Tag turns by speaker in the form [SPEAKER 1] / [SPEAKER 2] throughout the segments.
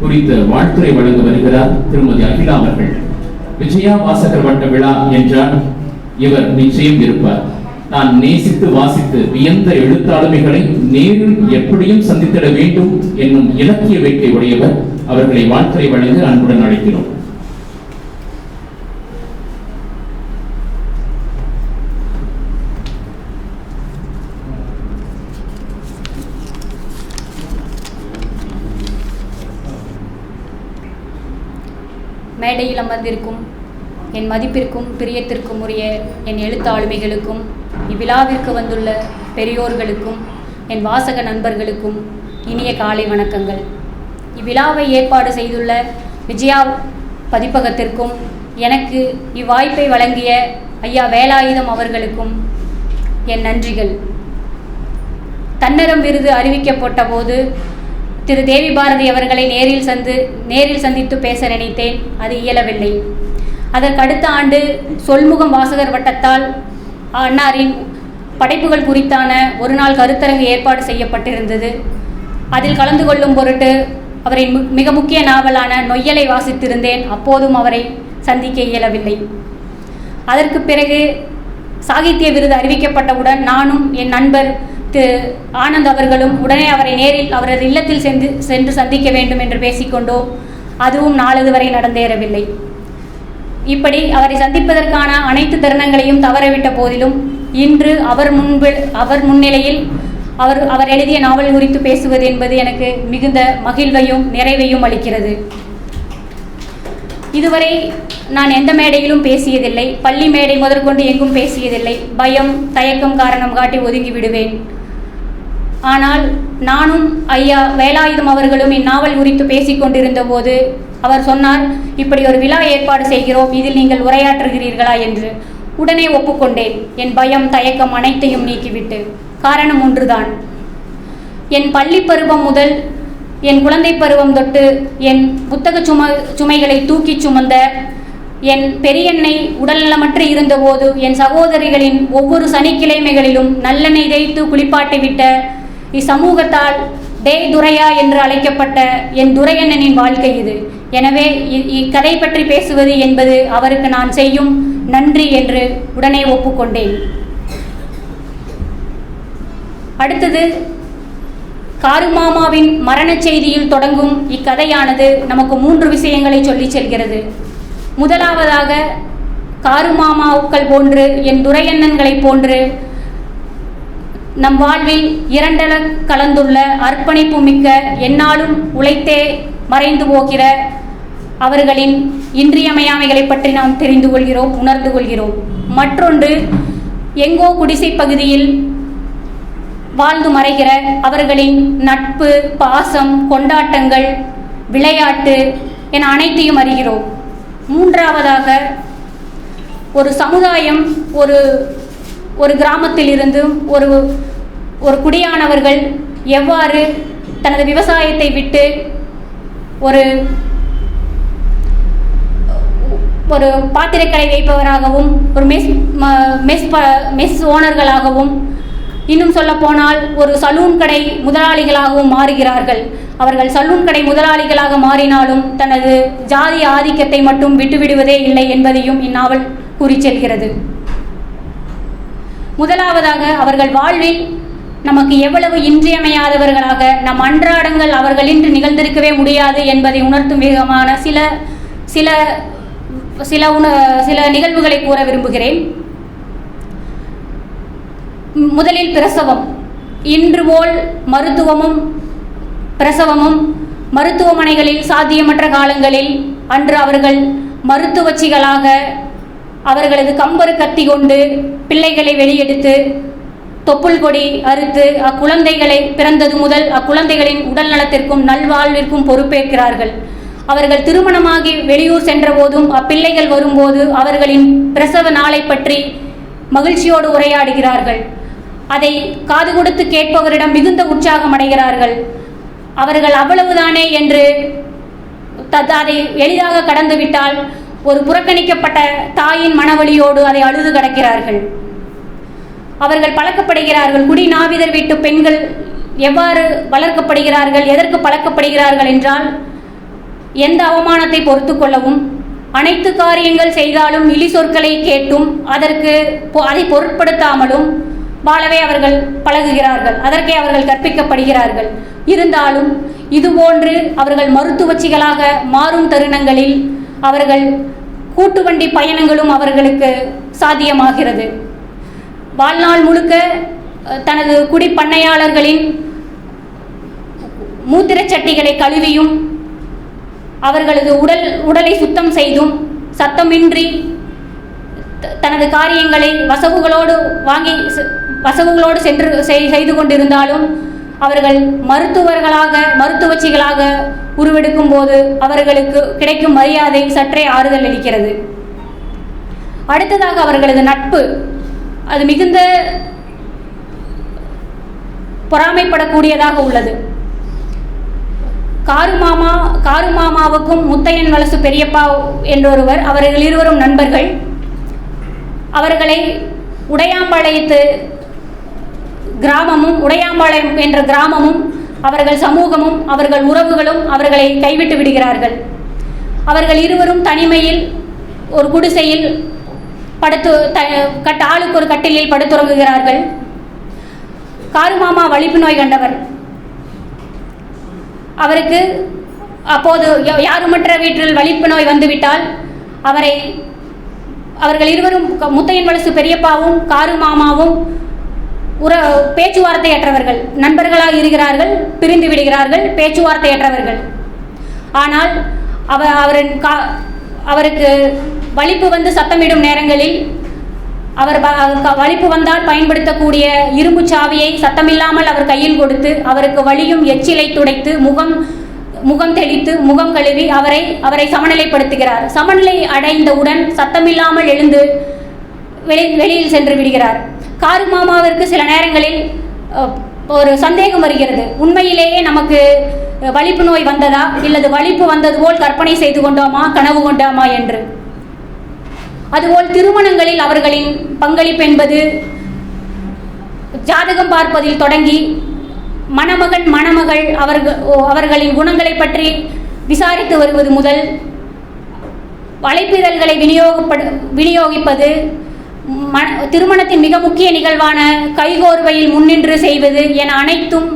[SPEAKER 1] குறித்த வாழ்த்துறை வழங்க வருகிறார் திருமதி அகிலா அவர்கள். விஜயா வாசகர் வட்ட விழா என்றால் இவர் நிச்சயம் இருப்பார். நான் நேசித்து வாசித்து வியந்த எழுத்தாளுமைகளை நேரில் எப்படியும் சந்தித்திட வேண்டும் என்னும் இலக்கிய வேட்கை உடையவர் அவர்களை வாழ்த்துறை வழங்க அன்புடன் அழைக்கிறோம்.
[SPEAKER 2] மேடையில் அமர்ந்திருக்கும் என் மதிப்பிற்கும் பிரியத்திற்கும் உரிய என் எழுத்தாளுமைகளுக்கும் இவ்விழாவிற்கு வந்துள்ள பெரியோர்களுக்கும் என் வாசக நண்பர்களுக்கும் இனிய காலை வணக்கங்கள். இவ்விழாவை ஏற்பாடு செய்துள்ள விஜயா பதிப்பகத்திற்கும் எனக்கு இவ்வாய்ப்பை வழங்கிய ஐயா வேலாயுதம் அவர்களுக்கும் என் நன்றிகள். தன்னரம் விருது அறிவிக்கப்பட்ட போது திரு தேவி பாரதி அவர்களை நேரில் சந்து நேரில் சந்தித்து பேச நினைத்தேன். அது இயலவில்லை. அதற்கு அடுத்த ஆண்டு சொல்முகம் வாசகர் வட்டத்தால் அன்னாரின் படைப்புகள் குறித்தான ஒரு நாள் கருத்தரங்கு ஏற்பாடு செய்யப்பட்டிருந்தது. அதில் கலந்து கொள்ளும் பொருட்டு அவரின் மிக முக்கிய நாவலான நொய்யலை வாசித்திருந்தேன். அப்போதும் அவரை சந்திக்க இயலவில்லை. அதற்கு பிறகு சாகித்ய விருது அறிவிக்கப்பட்டவுடன் நானும் என் நண்பர் திரு ஆனந்த் அவர்களும் உடனே அவரை நேரில் அவரது இல்லத்தில் சென்று சென்று சந்திக்க வேண்டும் என்று பேசிக்கொண்டோம் அதுவும் நாளது வரை நடந்தேறவில்லை. இப்படி அவரை சந்திப்பதற்கான அனைத்து தருணங்களையும் தவறவிட்ட போதிலும் இன்று அவர் முன்பு அவர் முன்னிலையில் அவர் அவர் எழுதிய நாவல் குறித்து பேசுவது என்பது எனக்கு மிகுந்த மகிழ்வையும் நிறைவையும் அளிக்கிறது. இதுவரை நான் எந்த மேடையிலும் பேசியதில்லை. பள்ளி மேடை முதற்கொண்டு எங்கும் பேசியதில்லை. பயம் தயக்கம் காரணம் காட்டி ஒதுங்கி விடுவேன். ஆனால் நானும் ஐயா வேலாயுதம் அவர்களும் இந்நாவல் குறித்து பேசிக் கொண்டிருந்த போது அவர் சொன்னார் இப்படி ஒரு விழா ஏற்பாடு செய்கிறோம் இதில் நீங்கள் உரையாற்றுகிறீர்களா? என்று. உடனே ஒப்புக்கொண்டேன். என் பயம் தயக்கம் அனைத்தையும் நீக்கிவிட்டு. காரணம் ஒன்றுதான். என் பள்ளி பருவம் முதல் என் குழந்தை பருவம் தொட்டு என் புத்தக சும சுமைகளை தூக்கிச் சுமந்த என் பெரியண்ணை உடல்நலமற்று இருந்தபோது என் சகோதரிகளின் ஒவ்வொரு சனிக்கிழமைகளிலும் நல்லெண்ணெய் தேய்த்து குளிப்பாட்டிவிட்ட இச்சமூகத்தால் டே துரையா என்று அழைக்கப்பட்ட என் துரையண்ணனின் வாழ்க்கை இது. எனவே இ- இக்கதை பற்றி பேசுவது என்பது அவருக்கு நான் செய்யும் நன்றி என்று உடனே ஒப்புக்கொண்டேன். அடுத்தது காருமாமாவின் மரணச் செய்தியில் தொடங்கும் இக்கதையானது நமக்கு மூன்று விஷயங்களை சொல்லிச் செல்கிறது. முதலாவதாக காருமாமாவுக்கள் போன்று என் துரையண்ணன்களைப் போன்று நம் வாழ்வில் இரண்டென கலந்துள்ள அர்ப்பணிப்பு மிக்க என்னாலும் உழைத்தே மறைந்து போகிற அவர்களின் இன்றியமையாமைகளை பற்றி நாம் தெரிந்து கொள்கிறோம் உணர்ந்து கொள்கிறோம். மற்றொன்று எங்கோ குடிசை பகுதியில் வாழ்ந்து மறைகிற அவர்களின் நட்பு பாசம் கொண்டாட்டங்கள் விளையாட்டு என அனைத்தையும் அறிகிறோம். மூன்றாவதாக ஒரு சமுதாயம் ஒரு ஒரு கிராமத்தில் இருந்து ஒரு ஒரு குடியானவர்கள் எவ்வாறு தனது விவசாயத்தை விட்டு ஒரு ஒரு பாத்திரக்கடை வைப்பவராகவும் ஒரு மெஸ் ம- மெஸ் மெஸ் ஓனர்களாகவும் இன்னும் சொல்ல போனால் ஒரு சலூன் கடை முதலாளிகளாகவும் மாறுகிறார்கள். அவர்கள் சலூன் கடை முதலாளிகளாக மாறினாலும் தனது ஜாதி ஆதிக்கத்தை மட்டும் விட்டுவிடுவதே இல்லை என்பதையும் இந்நாவல் கூறிச் செல்கிறது. முதலாவதாக அவர்கள் வாழ்வில் நமக்கு எவ்வளவு இன்றியமையாதவர்களாக நம் அன்றாடங்கள் அவர்களின்றி நிகழ்ந்திருக்கவே முடியாது என்பதை உணர்த்தும் விதமான சில சில சில உண சில நிகழ்வுகளை கூற விரும்புகிறேன். முதலில் பிரசவம். இன்று போல் மருத்துவமும் பிரசவமும் மருத்துவமனைகளில் சாத்தியமற்ற காலங்களில் அன்று அவர்கள் மருத்துவச்சிகளாக அவர்களது கம்பரு கத்தி கொண்டு பிள்ளைகளை வெளியெடுத்து தொப்புள் கொடி அறுத்து அக்குழந்தைகளை பிறந்தது முதல் அக்குழந்தைகளின் உடல் நலத்திற்கும் நல்வாழ்விற்கும் பொறுப்பேற்கிறார்கள். அவர்கள் திருமணமாகி வெளியூர் சென்றபோதும் அப்பிள்ளைகள் வரும்போது அவர்களின் பிரசவ நாளை பற்றி மகிழ்ச்சியோடு உரையாடுகிறார்கள். அதை காது கொடுத்து கேட்பவரிடம் மிகுந்த உற்சாகம் அடைகிறார்கள். அவர்கள் அவ்வளவுதானே என்று அதை எளிதாக கடந்துவிட்டால் ஒரு புறக்கணிக்கப்பட்ட தாயின் மனவழியோடு அதை அழுது கடக்கிறார்கள். அவர்கள் பழக்கப்படுகிறார்கள். குடி நாவிதர் வீட்டு பெண்கள் எவ்வாறு வளர்க்கப்படுகிறார்கள் எதற்கு பழக்கப்படுகிறார்கள் என்றால் எந்த அவமானத்தை பொறுத்து கொள்ளவும் அனைத்து காரியங்கள் செய்தாலும் இழி சொற்களை கேட்டும் அதற்கு அதை பொருட்படுத்தாமலும் வாழவே அவர்கள் பழகுகிறார்கள். அதற்கே அவர்கள் கற்பிக்கப்படுகிறார்கள். இருந்தாலும் இதுபோன்று அவர்கள் மருத்துவச்சிகளாக மாறும் தருணங்களில் அவர்கள் கூட்டு வண்டி பயணங்களும் அவர்களுக்கு சாத்தியமாகிறது. வாழ்நாள் முழுக்க தனது குடிப்பண்ணையாளர்களின் மூத்திரச் சட்டிகளை கழுவியும் அவர்களது உடல் உடலை சுத்தம் செய்தும் சத்தமின்றி தனது காரியங்களை வசவுகளோடு வாங்கி வசவுகளோடு சென்று செய்- செய்து கொண்டிருந்தாலும் அவர்கள் மருத்துவர்களாக மருத்துவச்சிகளாக உருவெடுக்கும் போது அவர்களுக்கு கிடைக்கும் மரியாதை சற்றே ஆறுதல் அளிக்கிறது. அடுத்ததாக அவர்களது நட்பு. அது மிகுந்த பொறாமைப்படக்கூடியதாக உள்ளது. காரு மாமா காரு மாமாவுக்கும் முத்தையன் வலசு பெரியப்பா என்றொருவர் அவர்கள் இருவரும் நண்பர்கள். அவர்களை உடையாம்பாளையத்து கிராமமும் உடையாம்பாளையம் என்ற கிராமமும் அவர்கள் சமூகமும் அவர்கள் உறவுகளும் அவர்களை கைவிட்டு விடுகிறார்கள். அவர்கள் இருவரும் தனிமையில் ஒரு குடிசையில் படுத்து த கட்ட ஆளுக்கு ஒரு கட்டிலில் படுத்துறங்குகிறார்கள் காரு மாமா வலிப்பு நோய் கண்டவர். அவருக்கு அப்போது யாருமற்ற வீட்டில் வலிப்பு நோய் வந்துவிட்டால் அவரை அவர்கள் இருவரும் முத்தையன் வலசு பெரியப்பாவும் காரு மாமாவும் உற பேச்சுவார்த்தையற்றவர்கள் நண்பர்களாக இருக்கிறார்கள் பிரிந்து விடுகிறார்கள் பேச்சுவார்த்தையற்றவர்கள். ஆனால் அவ அவரின் கா அவருக்கு வலிப்பு வந்து சத்தமிடும் நேரங்களில் அவர் ப- க- வலிப்பு வந்தால் பயன்படுத்தக்கூடிய இரும்பு சாவியை சத்தமில்லாமல் அவர் கையில் கொடுத்து அவருக்கு வலியும் எச்சிலை துடைத்து முகம் முகம் தெளித்து முகம் கழுவி அவரை அவரை சமநிலைப்படுத்துகிறார். சமநிலை அடைந்தவுடன் சத்தமில்லாமல் எழுந்து வெளி வெளியில் சென்று விடுகிறார். காரு மாமாவிற்கு சில நேரங்களில் ஒரு சந்தேகம் வருகிறது. உண்மையிலேயே நமக்கு வலிப்பு நோய் வந்ததா? இல்லது வலிப்பு வந்தது போல் கற்பனை செய்து கொண்டோமா? கனவு கொண்டோமா என்று. அதுபோல் திருமணங்களில் அவர்களின் பங்களிப்பு என்பது ஜாதகம் பார்ப்பதில் தொடங்கி மணமகன் மணமகள் அவர்கள் அவர்களின் குணங்களை பற்றி விசாரித்து வருவது முதல் அழைப்பிதழ்களை விநியோகப்படு விநியோகிப்பது திருமணத்தின் மிக முக்கிய நிகழ்வான கைகோர்வையில் முன்னின்று செய்வது என அனைத்தும்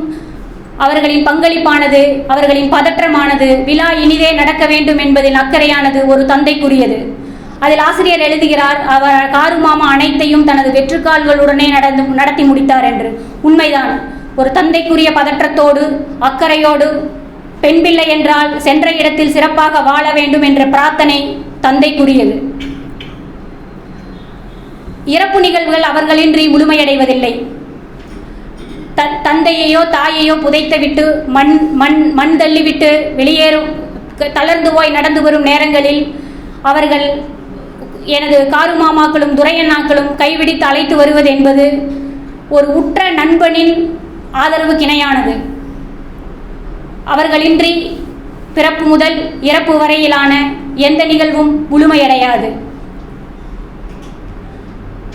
[SPEAKER 2] அவர்களின் பங்களிப்பானது அவர்களின் பதற்றமானது விழா இனிதே நடக்க வேண்டும் என்பதில் அக்கறையானது ஒரு தந்தைக்குரியது. அதில் ஆசிரியர் எழுதுகிறார் அவர் காரு மாமா அனைத்தையும் தனது வெற்றுக்கால்களுடனே நடந்து நடத்தி முடித்தார் என்று. உண்மைதான். ஒரு தந்தைக்குரிய பதற்றத்தோடு அக்கறையோடு பெண் பிள்ளை என்றால் சென்ற இடத்தில் சிறப்பாக வாழ வேண்டும் என்ற பிரார்த்தனை தந்தைக்குரியது. இறப்பு நிகழ்வுகள் அவர்களின்றி முழுமையடைவதில்லை. த- தந்தையையோ தாயையோ புதைத்துவிட்டு மண் மண் மண் தள்ளிவிட்டு வெளியேறும் க- தளர்ந்து போய் நடந்து வரும் நேரங்களில் அவர்கள் எனது காரு மாமாக்களும் துரையண்ணாக்களும் கைவிடித்து அழைத்து வருவது என்பது ஒரு உற்ற நண்பனின் ஆதரவு கிணையானது அவர்களின்றி பிறப்பு முதல் இறப்பு வரையிலான எந்த நிகழ்வும் முழுமையடையாது.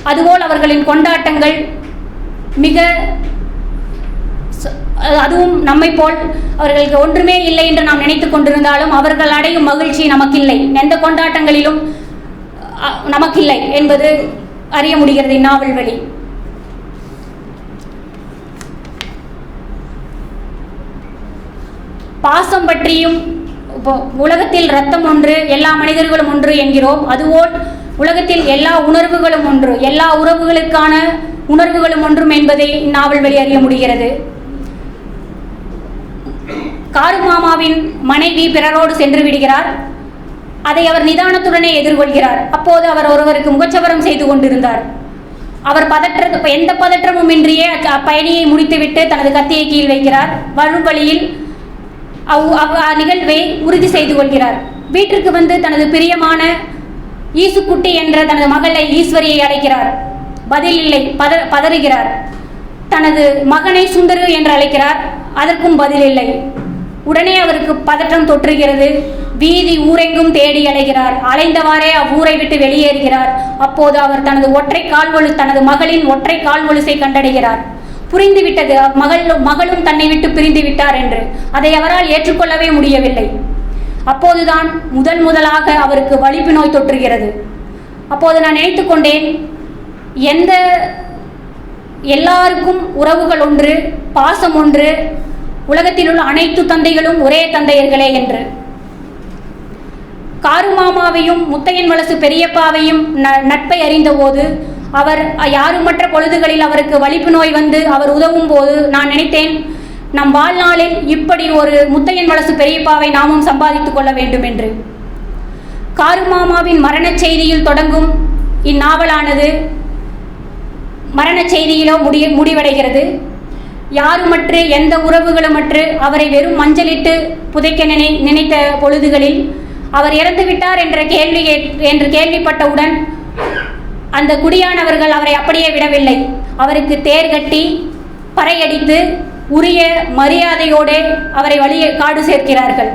[SPEAKER 2] அதுபோல் அவர்களின் கொண்டாட்டங்கள் மிக ச- அதுவும் நம்மை போல் அவர்களுக்கு ஒன்றுமே இல்லை என்று நாம் நினைத்துக் கொண்டிருந்தாலும் அவர்கள் அடையும் மகிழ்ச்சி நமக்கில்லை. எந்த கொண்டாட்டங்களிலும் நமக்கில்லை என்பது அறிய முடிகிறது இந்நாவல் வழி. பாசம் பற்றியும் உலகத்தில் ரத்தம் ஒன்று எல்லா மனிதர்களும் ஒன்று என்கிறோம். அதுபோல் உலகத்தில் எல்லா உணர்வுகளும் ஒன்று எல்லா உறவுகளுக்கான உணர்வுகளும் ஒன்றும் என்பதை இந்நாவல் வழி அறிய முடிகிறது. காரு மாமாவின் மனைவி பிறரோடு சென்று விடுகிறார். அதை அவர் நிதானத்துடனே எதிர்கொள்கிறார். அப்போது அவர் ஒருவருக்கு முகச்சவரம் செய்து கொண்டிருந்தார். அவர் பதற்ற எந்த பதற்றமும் இன்றியே அப்பயணியை முடித்துவிட்டு தனது கத்தியை கீழ் வைக்கிறார். வரும் வழியில் அவ் அவ் நிகழ்வை உறுதி செய்து கொள்கிறார். வீட்டிற்கு வந்து தனது பிரியமான ஈசுக்குட்டி என்ற தனது மகளை ஈஸ்வரியை அழைக்கிறார். பதில் இல்லை பத பதறுகிறார். தனது மகனை சுந்தரு என்று அழைக்கிறார். அதற்கும் பதில் இல்லை. உடனே அவருக்கு பதற்றம் தொற்றுகிறது. வீதி ஊரெங்கும் தேடி அலைகிறார். அலைந்தவாறே அவ்வூரை விட்டு வெளியேறுகிறார். அப்போது அவர் தனது ஒற்றை கால்வழு தனது மகளின் ஒற்றை கால்வொலுசை கண்டடைகிறார். புரிந்துவிட்டது. மகள் மகளும் தன்னை விட்டு பிரிந்து விட்டார் என்று. அதை அவரால் ஏற்றுக்கொள்ளவே முடியவில்லை. அப்போதுதான் முதல் முதலாக அவருக்கு வலிப்பு நோய் தொற்றுகிறது. அப்போது நான் நினைத்துக்கொண்டேன் எந்த எல்லாருக்கும் உறவுகள் ஒன்று பாசம் ஒன்று உலகத்தில் உள்ள அனைத்து தந்தைகளும் ஒரே தந்தையர்களே என்று. காரு மாமாவையும் முத்தையன் வலசு பெரியப்பாவையும் ந- நட்பை அறிந்தபோது அவர் யாருமற்ற பொழுதுகளில் அவருக்கு வலிப்பு நோய் வந்து அவர் உதவும் போது நான் நினைத்தேன் நம் வாழ்நாளில் இப்படி ஒரு முத்தையன் வளசு பெரியப்பாவை நாமும் சம்பாதித்துக் கொள்ள வேண்டும் என்று காருமாமாவின் மரணச் செய்தியில் தொடங்கும் இந்நாவலானது மரணச் செய்தியிலோ முடி முடிவடைகிறது. யாருமற்று எந்த உறவுகளுமற்று அவரை வெறும் மஞ்சளிட்டு புதைக்க நினை நினைத்த பொழுதுகளில் அவர் இறந்துவிட்டார் என்ற கேள்வி என்று கேள்விப்பட்டவுடன் அந்த குடியானவர்கள் அவரை அப்படியே விடவில்லை. அவருக்கு தேர் கட்டி பறையடித்து உரிய மரியாதையோடு அவரை வழியே காடு சேர்க்கிறார்கள்.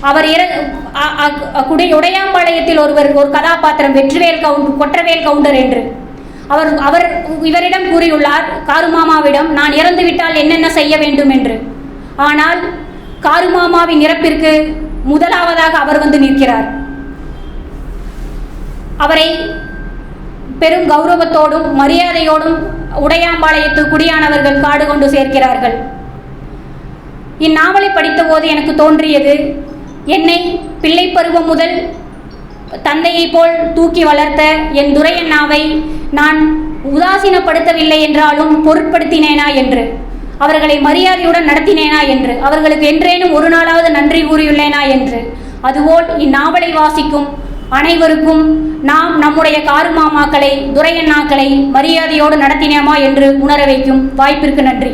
[SPEAKER 2] அவர் இற அ- அ- குடி உடையாம்பாளையத்தில் ஒருவர் ஒரு கதாபாத்திரம் வெற்றிவேல் கவுண்டர் கொற்றவேல் கவுண்டர் என்று. அவர் அவர் இவரிடம் கூறியுள்ளார் காருமாமாவிடம் நான் இறந்து விட்டால் என்னென்ன செய்ய வேண்டும் என்று. ஆனால் காருமாமாவின் இறப்பிற்கு முதலாவதாக அவர் வந்து நிற்கிறார். அவரை பெரும் கௌரவத்தோடும் மரியாதையோடும் உடையாம்பாளையத்து குடியானவர்கள் காடு கொண்டு சேர்க்கிறார்கள். இந்நாவலை படித்தபோது எனக்கு தோன்றியது என்னை பிள்ளை பருவம் முதல் தந்தையைப் போல் தூக்கி வளர்த்த என் துரையண்ணாவை நான் உதாசீனப்படுத்தவில்லை என்றாலும் பொருட்படுத்தினேனா என்று அவர்களை மரியாதையுடன் நடத்தினேனா என்று அவர்களுக்கு என்றேனும் ஒரு நாளாவது நன்றி கூறியுள்ளேனா என்று அதுபோல் இந்நாவலை வாசிக்கும் அனைவருக்கும் நாம் நம்முடைய காரு மாமாக்களை துரையண்ணாக்களை மரியாதையோடு நடத்தினேமா என்று உணர வைக்கும் வாய்ப்பிற்கு நன்றி.